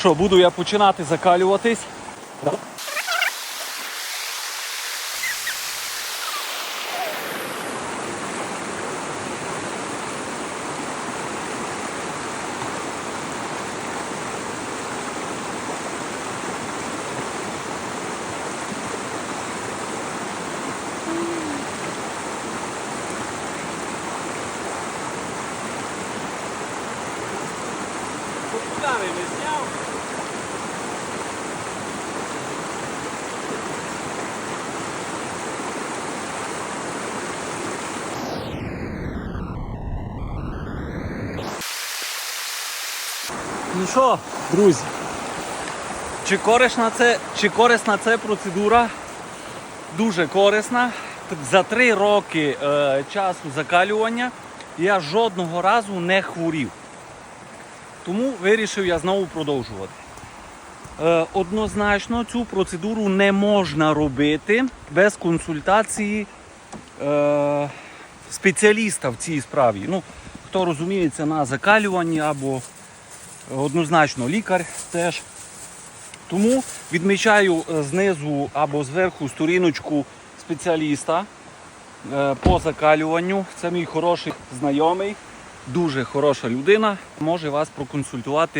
Що, буду я починати закалюватись. Окуляри не. Ну що, друзі, чи корисна це, чи корисна це процедура? Дуже корисна. За три роки е, часу закалювання я жодного разу не хворів. Тому вирішив я знову продовжувати. Е, однозначно цю процедуру не можна робити без консультації е, спеціаліста в цій справі. Ну, хто розуміється на закалюванні або однозначно лікар теж. Тому відмічаю е, знизу або зверху сторіночку спеціаліста е, по закалюванню. Це мій хороший знайомий, дуже хороша людина. Може вас проконсультувати